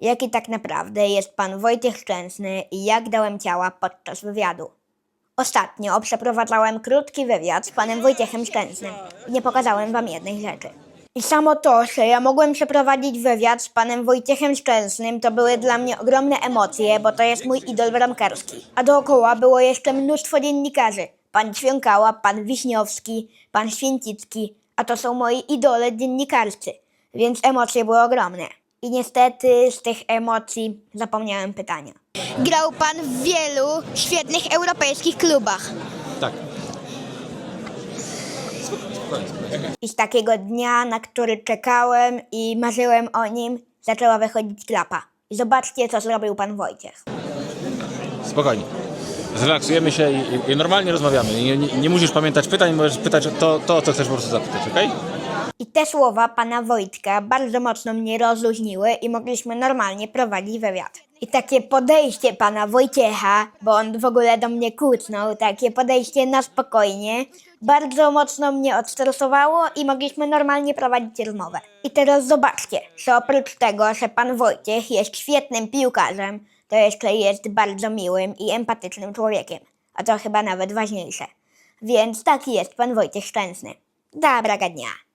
Jaki tak naprawdę jest pan Wojciech Szczęsny i jak dałem ciała podczas wywiadu? Ostatnio przeprowadzałem krótki wywiad z panem Wojciechem Szczęsnym nie pokazałem wam jednej rzeczy. I samo to, że ja mogłem przeprowadzić wywiad z panem Wojciechem Szczęsnym, to były dla mnie ogromne emocje, bo to jest mój idol bramkarski. A dookoła było jeszcze mnóstwo dziennikarzy. Pan Ćwiąkała, pan Wiśniowski, pan Święcicki, a to są moi idole dziennikarscy, więc emocje były ogromne. I niestety z tych emocji zapomniałem pytania. Grał pan w wielu świetnych europejskich klubach. Tak. I z takiego dnia, na który czekałem i marzyłem o nim, zaczęła wychodzić klapa. I zobaczcie, co zrobił pan Wojciech. Spokojnie. Zrelaksujemy się i, i, i normalnie rozmawiamy. Nie, nie, nie musisz pamiętać pytań, możesz pytać o to, to, o co chcesz po prostu zapytać, okej? I te słowa pana Wojtka bardzo mocno mnie rozluźniły i mogliśmy normalnie prowadzić wywiad. I takie podejście pana Wojciecha, bo on w ogóle do mnie kłócnął, takie podejście na spokojnie, bardzo mocno mnie odstresowało i mogliśmy normalnie prowadzić rozmowę. I teraz zobaczcie, że oprócz tego, że pan Wojciech jest świetnym piłkarzem, to jeszcze jest bardzo miłym i empatycznym człowiekiem. A to chyba nawet ważniejsze. Więc taki jest pan Wojciech Szczęsny. Dobrego dnia.